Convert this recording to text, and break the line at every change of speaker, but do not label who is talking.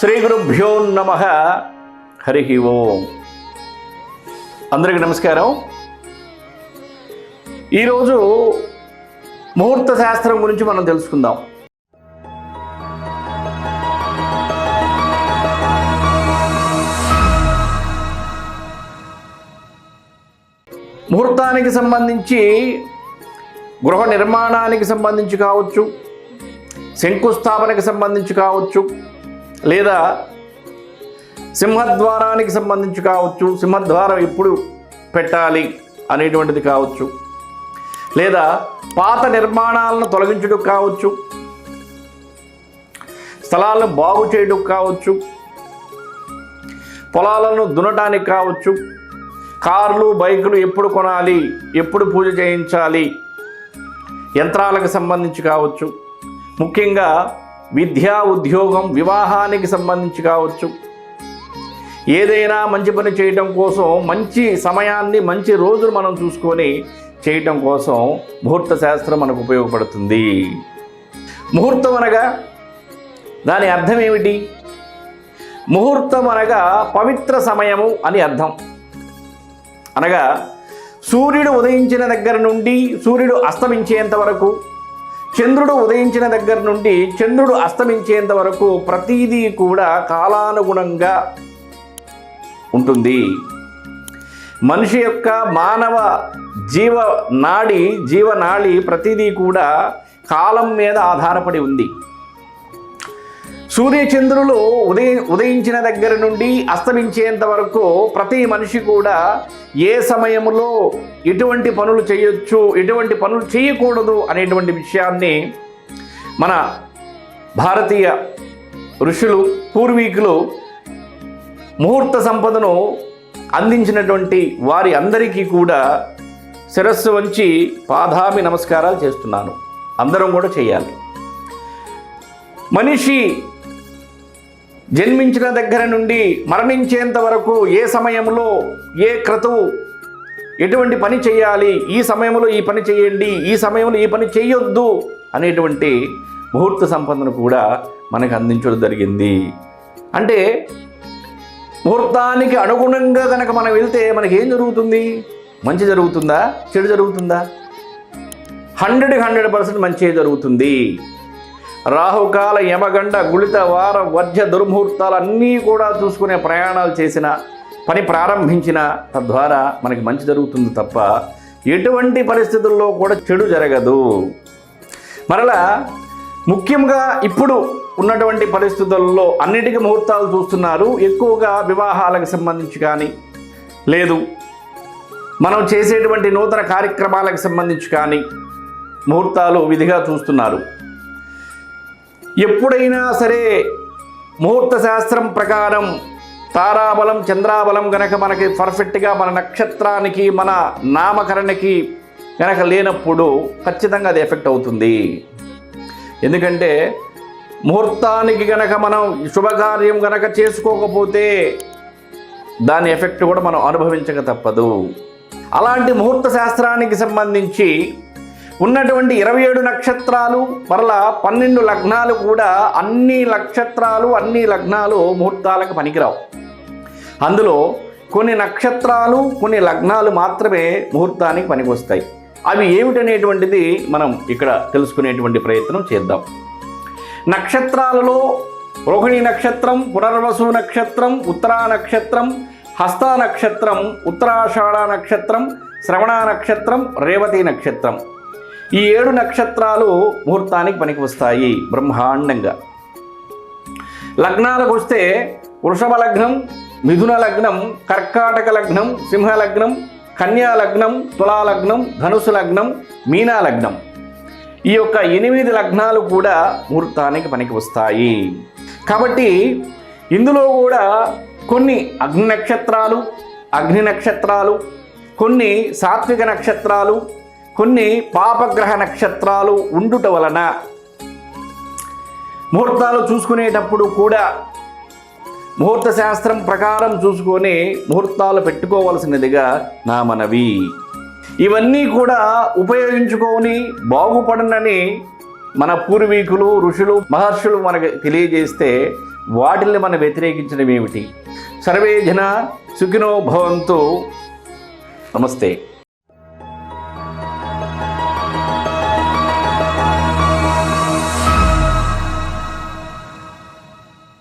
శ్రీ గురుభ్యో నమ. హరి ఓం. అందరికీ నమస్కారం. ఈరోజు ముహూర్త శాస్త్రం గురించి మనం తెలుసుకుందాం. ముహూర్తానికి సంబంధించి గృహ నిర్మాణానికి సంబంధించి కావచ్చు శంకుస్థాపనకి సంబంధించి కావచ్చు లేదా సింహద్వారానికి సంబంధించి కావచ్చు సింహద్వారం ఎప్పుడు పెట్టాలి అనేటువంటిది కావచ్చు లేదా పాత నిర్మాణాలను తొలగించుటకు కావచ్చు స్థలాలను బాగు చేయడం కావచ్చు పొలాలను దున్నటానికి కావచ్చు కార్లు బైకులు ఎప్పుడు కొనాలి ఎప్పుడు పూజ చేయించాలి యంత్రాలకు సంబంధించి కావచ్చు. ముఖ్యంగా విద్యా ఉద్యోగం వివాహానికి సంబంధించి కావచ్చు. ఏదైనా మంచి పని చేయటం కోసం మంచి సమయాన్ని మంచి రోజులు మనం చూసుకొని చేయటం కోసం ముహూర్త శాస్త్రం మనకు ఉపయోగపడుతుంది. ముహూర్తం అనగా దాని అర్థం ఏమిటి? ముహూర్తం అనగా పవిత్ర సమయము అని అర్థం. అనగా సూర్యుడు ఉదయించిన దగ్గర నుండి సూర్యుడు అస్తమించేంత వరకు చంద్రుడు ఉదయించిన దగ్గర నుండి చంద్రుడు అస్తమించేంత వరకు ప్రతీదీ కూడా కాలానుగుణంగా ఉంటుంది. మనిషి యొక్క మానవ జీవ నాడి జీవనాళి ప్రతిదీ కూడా కాలం మీద ఆధారపడి ఉంది. సూర్యచంద్రులు ఉదయ ఉదయించిన దగ్గర నుండి అస్తమించేంత వరకు ప్రతి మనిషి కూడా ఏ సమయంలో ఎటువంటి పనులు చేయొచ్చు ఎటువంటి పనులు చేయకూడదు అనేటువంటి విషయాన్ని మన భారతీయ ఋషులు పూర్వీకులు ముహూర్త సంపదను అందించినటువంటి వారి అందరికీ కూడా శిరస్సు వంచి పాదామి నమస్కారాలు చేస్తున్నాను. అందరం కూడా చేయాలి. మనిషి జన్మించిన దగ్గర నుండి మరణించేంత వరకు ఏ సమయంలో ఏ క్రతువు ఎటువంటి పని చేయాలి? ఈ సమయంలో ఈ పని చేయండి ఈ సమయంలో ఈ పని చేయొద్దు అనేటువంటి ముహూర్త సంపదను కూడా మనకు అందించడం జరిగింది. అంటే ముహూర్తానికి అనుగుణంగా కనుక మనం వెళ్తే మనకి ఏం జరుగుతుంది? మంచి జరుగుతుందా? చెడు జరుగుతుందా? హండ్రెడ్ హండ్రెడ్ పర్సెంట్ మంచి జరుగుతుంది. రాహుకాల యమగండ గుళిత వార వర్జ దుర్ముహూర్తాలు అన్నీ కూడా చూసుకునే ప్రయాణాలు చేసిన పని ప్రారంభించిన తద్వారా మనకి మంచి జరుగుతుంది తప్ప ఎటువంటి పరిస్థితుల్లో కూడా చెడు జరగదు. మరలా ముఖ్యంగా ఇప్పుడు ఉన్నటువంటి పరిస్థితుల్లో అన్నిటికీ ముహూర్తాలు చూస్తున్నారు. ఎక్కువగా వివాహాలకు సంబంధించి కానీ లేదు. మనం చేసేటువంటి నూతన కార్యక్రమాలకు సంబంధించి కానీ ముహూర్తాలు విధిగా చూస్తున్నారు. ఎప్పుడైనా సరే ముహూర్త శాస్త్రం ప్రకారం తారాబలం చంద్రాబలం గనక మనకి పర్ఫెక్ట్గా మన నక్షత్రానికి మన నామకరణకి గనక లేనప్పుడు ఖచ్చితంగా అది ఎఫెక్ట్ అవుతుంది. ఎందుకంటే ముహూర్తానికి గనక మనం శుభకార్యం గనక చేసుకోకపోతే దాని ఎఫెక్ట్ కూడా మనం అనుభవించక తప్పదు. అలాంటి ముహూర్త శాస్త్రానికి సంబంధించి ఉన్నటువంటి ఇరవై ఏడు నక్షత్రాలు మరలా పన్నెండు లగ్నాలు కూడా అన్ని నక్షత్రాలు అన్ని లగ్నాలు ముహూర్తాలకు పనికిరావు. అందులో కొన్ని నక్షత్రాలు కొన్ని లగ్నాలు మాత్రమే ముహూర్తానికి పనికొస్తాయి. అవి ఏమిటనేటువంటిది మనం ఇక్కడ తెలుసుకునేటువంటి ప్రయత్నం చేద్దాం. నక్షత్రాలలో రోహిణి నక్షత్రం పునర్వసు నక్షత్రం ఉత్తరా నక్షత్రం హస్త నక్షత్రం ఉత్తరాషాఢ నక్షత్రం శ్రవణ నక్షత్రం రేవతి నక్షత్రం. ఈ ఏడు నక్షత్రాలు ముహూర్తానికి పనికి వస్తాయి బ్రహ్మాండంగా. లగ్నాలకు వస్తే వృషభ లగ్నం మిథున లగ్నం కర్కాటక లగ్నం సింహ లగ్నం కన్యా లగ్నం తులా లగ్నం ధనుసు లగ్నం మీనా లగ్నం. ఈ యొక్క ఎనిమిది లగ్నాలు కూడా ముహూర్తానికి పనికి వస్తాయి. కాబట్టి ఇందులో కూడా కొన్ని అగ్ని నక్షత్రాలు అగ్ని నక్షత్రాలు కొన్ని సాత్విక నక్షత్రాలు కొన్ని పాపగ్రహ నక్షత్రాలు ఉండుట వలన ముహూర్తాలు చూసుకునేటప్పుడు కూడా ముహూర్త శాస్త్రం ప్రకారం చూసుకొని ముహూర్తాలు పెట్టుకోవలసినదిగా నా మనవి. ఇవన్నీ కూడా ఉపయోగించుకొని బాగుపడనని మన పూర్వీకులు ఋషులు మహర్షులు మనకు తెలియజేస్తే వాటిల్ని మనం వ్యతిరేకించడం ఏమిటి సర్వే జన సుఖినో భవంతు. నమస్తే.